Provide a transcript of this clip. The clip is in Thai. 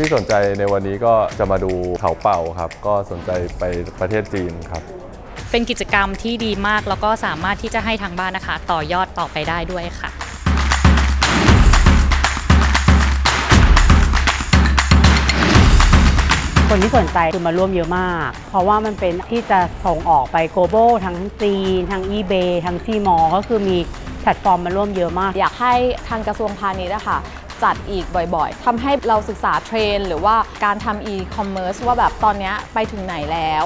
ที่สนใจในวันนี้ก็จะมาดูเขาเป่าครับ ก็สนใจไปประเทศจีนครับ เป็นกิจกรรมที่ดีมากแล้วก็สามารถที่จะให้ทางบ้านนะคะ ต่อยอดต่อไปได้ด้วยค่ะคนที่สนใจคือมาร่วมเยอะมาก เพราะว่ามันเป็นที่จะส่งออกไป global ทั้งจีน ทั้ง eBay ทั้ง Tmall ก็คือมีแพลตฟอร์มมาร่วมเยอะมาก อยากให้ทางกระทรวงพาณิชย์อะค่ะ จัดอีกบ่อยๆ ทำให้เราศึกษาเทรนหรือว่าการทำ e-commerce ว่าแบบตอนเนี้ยไปถึงไหนแล้ว